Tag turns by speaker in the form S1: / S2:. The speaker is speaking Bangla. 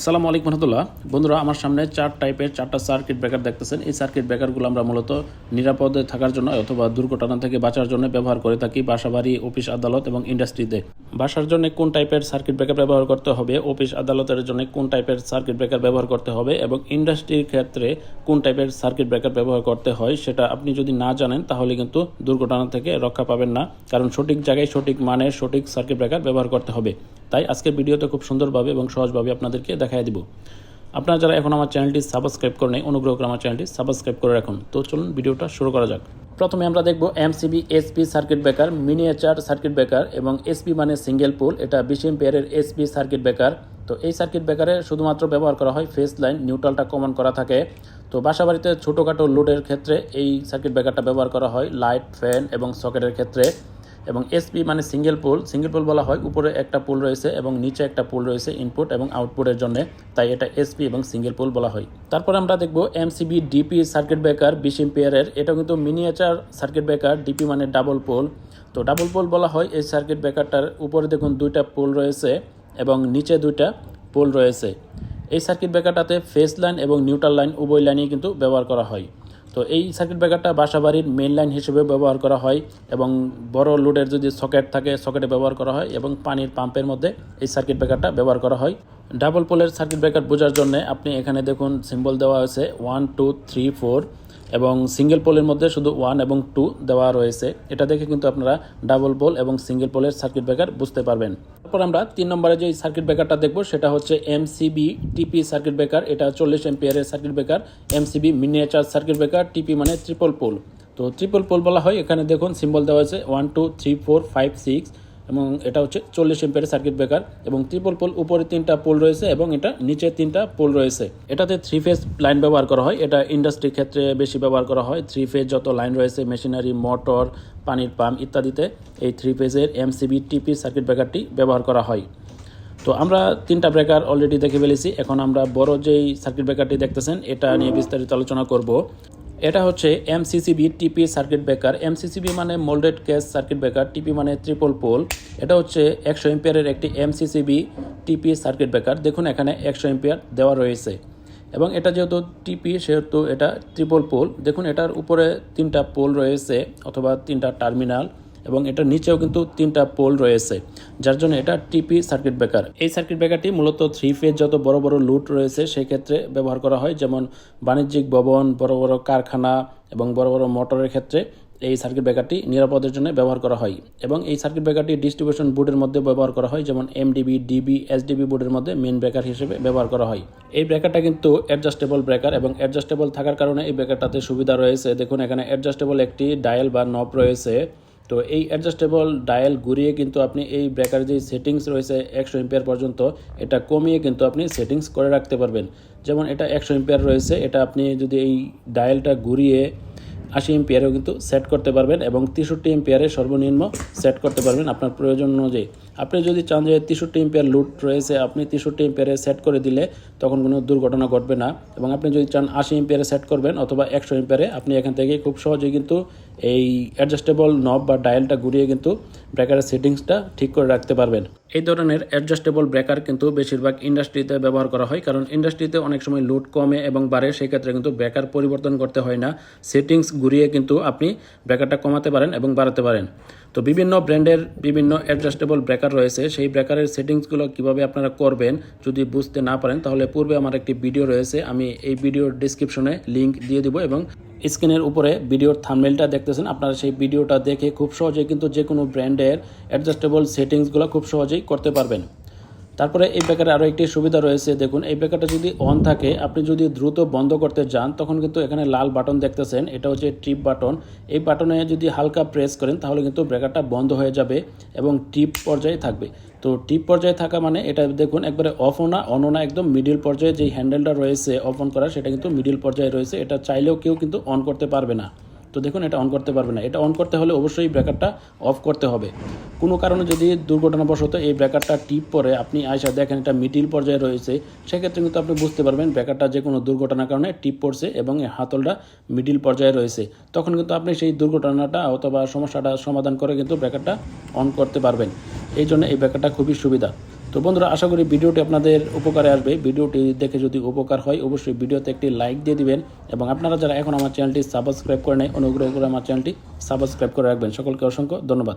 S1: আসসালামু আলাইকুম রহমতুল্লাহ। বন্ধুরা, আমার সামনে চার টাইপের চারটা সার্কিট ব্রেকার দেখতেছেন। এই সার্কিট ব্রেকারগুলো আমরা মূলত নিরাপদে থাকার জন্য অথবা দুর্ঘটনা থেকে বাঁচার জন্য ব্যবহার করে থাকি বাসাবাড়ি, অফিস আদালত এবং ইন্ডাস্ট্রিতে বাসার জন্য কোন টাইপের সার্কিট ব্রেকার ব্যবহার করতে হবে, অফিস আদালতের জন্য কোন টাইপের সার্কিট ব্রেকার ব্যবহার করতে হবে এবং ইন্ডাস্ট্রির ক্ষেত্রে কোন টাইপের সার্কিট ব্রেকার ব্যবহার করতে হয়, সেটা আপনি যদি না জানেন, তাহলে কিন্তু দুর্ঘটনা থেকে রক্ষা পাবেন না। কারণ সঠিক জায়গায় সঠিক মানের সঠিক সার্কিট ব্রেকার ব্যবহার করতে হবে। তাই আজকের ভিডিওতে খুব সুন্দরভাবে এবং সহজভাবে আপনাদেরকে দেখাই দিব। আপনারা যারা এখন আমার চ্যানেলটি সাবস্ক্রাইব করে নেই, অনুগ্রহ করে আমার চ্যানেলটি সাবস্ক্রাইব করে রাখুন। তো চলুন ভিডিওটা শুরু করা যাক। প্রথমে আমরা দেখব MCB, SP, circuit breaker, miniature, circuit breaker এবং এসপি মানে সিঙ্গেল পোল। এটা বিশ এম্পিয়ারের এসপি, সার্কিট ব্রেকার। তো এই সার্কিট ব্রেকারে শুধুমাত্র ব্যবহার করা হয় ফেস লাইন, নিউট্রালটা কমন করা থাকে। তো বাসাবাড়িতে ছোটোখাটো লোডের ক্ষেত্রে এই সার্কিট ব্রেকারটা ব্যবহার করা হয়, লাইট, ফ্যান এবং সকেটের ক্ষেত্রে। এবং এসপি মানে সিঙ্গেল পোল সিঙ্গেল পোল বলা হয়, উপরে একটা পোল রয়েছে এবং নিচে একটা পোল রয়েছে ইনপুট এবং আউটপুটের জন্য, তাই এটা এসপি এবং সিঙ্গেল পোল বলা হয়। তারপর আমরা দেখব এমসিবি ডিপি সার্কিট ব্রেকার বিশ এম্পিয়ারের এটা কিন্তু মিনিয়েচার সার্কিট ব্রেকার ডিপি মানে ডাবল পোল তো ডাবল পোল বলা হয় এই সার্কিট ব্রেকারটার উপরে দেখুন দুইটা পোল রয়েছে এবং নিচে দুইটা পোল রয়েছে। এই সার্কিট ব্রেকারটাতে ফেস লাইন এবং নিউট্রাল লাইন উভয় লাইনেই কিন্তু ব্যবহার করা হয়। তো এই সার্কিট ব্রেকারটা বাসাবাড়ির মেন লাইন হিসেবে ব্যবহার করা হয় এবং বড় লোডের যদি সকেট থাকে সকেটে ব্যবহার করা হয় এবং পানির পাম্পের মধ্যে এই সার্কিট ব্রেকারটা ব্যবহার করা হয়। ডাবল পোলের সার্কিট ব্রেকার বোঝার জন্য আপনি এখানে দেখুন সিম্বল দেওয়া হয়েছে ওয়ান টু থ্রি ফোর এবং সিঙ্গেল পোলের মধ্যে শুধু ওয়ান এবং টু দেওয়া রয়েছে। এটা দেখে কিন্তু আপনারা ডাবল পোল এবং সিঙ্গেল পোলের সার্কিট ব্রেকার বুঝতে পারবেন। তারপর আমরা তিন নম্বরে যে সার্কিট ব্রেকারটা দেখব, সেটা হচ্ছে এমসিবি টিপি সার্কিট ব্রেকার এটা চল্লিশ এম্পিয়ারের circuit breaker MCB miniature circuit breaker TP মানে ট্রিপল পোল তো ট্রিপল পোল বলা হয়। এখানে দেখুন সিম্বল দেওয়া হয়েছে। One two three four five six এবং এটা হচ্ছে চল্লিশ এম্পিয়ারের সার্কিট ব্রেকার এবং ত্রিপল পোল উপরে তিনটা পোল রয়েছে এবং এটা নিচে তিনটা পোল রয়েছে। এটাতে থ্রি ফেজ লাইন ব্যবহার করা হয়। এটা ইন্ডাস্ট্রির ক্ষেত্রে বেশি ব্যবহার করা হয়। থ্রি ফেজ যত লাইন রয়েছে মেশিনারি মোটর পানির পাম্প ইত্যাদিতে এই থ্রি ফেজের এমসিবি টিপি সার্কিট ব্রেকারটি ব্যবহার করা হয়। তো আমরা তিনটা ব্রেকার অলরেডি দেখে ফেলেছি। এখন আমরা বড় যেই সার্কিট ব্রেকারটি দেখতেছেন, এটা নিয়ে বিস্তারিত আলোচনা করব। এটা হচ্ছে MCCB TP circuit breaker MCCB মানে moulded case circuit breaker TP মানে ট্রিপল পোল এটা হচ্ছে একশো এম্পিয়ারের একটি এমসিসিবি টিপি সার্কিট ব্রেকার দেখুন এখানে একশো এম্পিয়ার দেওয়া রয়েছে। এবং এটা যেহেতু টিপি সেহেতু এটা ত্রিপল পোল দেখুন এটার উপরে তিনটা পোল রয়েছে অথবা তিনটা টার্মিনাল এবং এটার নিচেও কিন্তু তিনটা পোল রয়েছে, যার জন্য এটা টিপি সার্কিট ব্রেকার এই সার্কিট ব্রেকারটি মূলত থ্রি ফেজ যত বড় বড় লুট রয়েছে সেই ক্ষেত্রে ব্যবহার করা হয়, যেমন বাণিজ্যিক ভবন, বড় বড় কারখানা এবং বড় বড় মোটরের ক্ষেত্রে এই সার্কিট ব্রেকারটি নিরাপদের জন্য ব্যবহার করা হয়। এবং এই সার্কিট ব্রেকারটি ডিস্ট্রিবিউশন বোর্ডের মধ্যে ব্যবহার করা হয়, যেমন এমডিবি ডিবি এসডিবি বোর্ডের মধ্যে মেন ব্রেকার হিসেবে ব্যবহার করা হয়। এই ব্রেকারটা কিন্তু অ্যাডজাস্টেবল ব্রেকার এবং অ্যাডজাস্টেবল থাকার কারণে এই ব্রেকারটাতে সুবিধা রয়েছে। দেখুন, এখানে অ্যাডজাস্টেবল একটি ডায়াল বা নব রয়েছে। তো এই অ্যাডজাস্টেবল ডায়াল ঘুরিয়ে কিন্তু আপনি এই ব্রেকার যে সেটিংস রয়েছে একশো এম্পিয়ার পর্যন্ত, এটা কমিয়ে কিন্তু আপনি সেটিংস করে রাখতে পারবেন। যেমন এটা একশো এম্পিয়ার রয়েছে, এটা আপনি যদি এই ডায়ালটা ঘুরিয়ে আশি এম্পিয়ারেও কিন্তু সেট করতে পারবেন এবং তেষট্টি এম্পিয়ারে সর্বনিম্ন সেট করতে পারবেন আপনার প্রয়োজন অনুযায়ী। আপনি যদি চান যে তেষট্টি এম্পিয়ার লুট রয়েছে, আপনি তেষট্টি এম্পিয়ারে সেট করে দিলে তখন কোনো দুর্ঘটনা ঘটবে না। এবং আপনি যদি চান আশি এম্পিয়ারে সেট করবেন অথবা একশো এম্পিয়ারে আপনি এখান থেকে খুব সহজেই কিন্তু এই অ্যাডজাস্টেবল নব বা ডায়ালটা ঘুরিয়ে কিন্তু ব্রেকারের সেটিংসটা ঠিক করে রাখতে পারবেন। এই ধরনের অ্যাডজাস্টেবল ব্রেকার কিন্তু বেশিরভাগ ইন্ডাস্ট্রিতে ব্যবহার করা হয়, কারণ ইন্ডাস্ট্রিতে অনেক সময় লোড কমে এবং বাড়ে, সেক্ষেত্রে কিন্তু ব্রেকার পরিবর্তন করতে হয় না। সেটিংস ঘুরিয়ে কিন্তু আপনি ব্রেকারটা কমাতে পারেন এবং বাড়াতে পারেন। তো বিভিন্ন ব্র্যান্ডের বিভিন্ন অ্যাডজাস্টেবল ব্রেকার রয়েছে। সেই ব্রেকারের সেটিংসগুলো কীভাবে আপনারা করবেন যদি বুঝতে না পারেন, তাহলে পূর্বে আমার একটি ভিডিও রয়েছে, আমি এই ভিডিওর ডিসক্রিপশনে লিঙ্ক দিয়ে দিব এবং স্ক্রিনের উপরে ভিডিওর থামমেলটা দেখতেছেন, আপনারা সেই ভিডিওটা দেখে খুব সহজেই কিন্তু যে কোনো ব্র্যান্ডের অ্যাডজাস্টেবল সেটিংসগুলো খুব সহজেই করতে পারবেন। তারপরে এই ব্রেকারে আরও একটি সুবিধা রয়েছে। দেখুন, এই ব্রেকারটা যদি অন থাকে, আপনি যদি দ্রুত বন্ধ করতে যান, তখন কিন্তু এখানে লাল বাটন দেখতেছেন। এটা হচ্ছে ট্রিপ বাটন। এই বাটনে যদি হালকা প্রেস করেন, তাহলে কিন্তু ব্রেকারটা বন্ধ হয়ে যাবে এবং টিপ পর্যায়ে থাকবে। তো টিপ পর্যায়ে থাকা মানে এটা দেখুন, একবারে অফও না অনও না, একদম মিডিল পর্যায়ে যেই হ্যান্ডেলটা রয়েছে অফ অন করা, সেটা কিন্তু মিডিল পর্যায়ে রয়েছে। এটা চাইলেও কেউ কিন্তু অন করতে পারবে না। তো দেখুন, এটা অন করতে পারবে না। এটা অন করতে হলে অবশ্যই ব্রেকারটা অফ করতে হবে। কোনো কারণে যদি দুর্ঘটনাবশত এই ব্রেকারটা টিপ পরে আপনি আয়সা দেখেন এটা মিডিল পর্যায়ে রয়েছে, সেক্ষেত্রে কিন্তু আপনি বুঝতে পারবেন ব্রেকারটা যে কোনো দুর্ঘটনার কারণে টিপ পড়ছে এবং হাতলটা মিডিল পর্যায়ে রয়েছে। তখন কিন্তু আপনি সেই দুর্ঘটনাটা অথবা সমস্যাটা সমাধান করে কিন্তু ব্রেকারটা অন করতে পারবেন। এই জন্য এই ব্রেকারটা খুবই সুবিধা। তো বন্ধুরা, আশা করি ভিডিওটি আপনাদের উপকারে আসবে। ভিডিওটি দেখে যদি উপকার হয়, অবশ্যই ভিডিওতে একটি লাইক দিয়ে দিবেন এবং আপনারা যারা এখন আমার চ্যানেলটি সাবস্ক্রাইব করে নেয় অনুগ্রহ করে আমার চ্যানেলটি সাবস্ক্রাইব করে রাখবেন। সকলকে অসংখ্য ধন্যবাদ।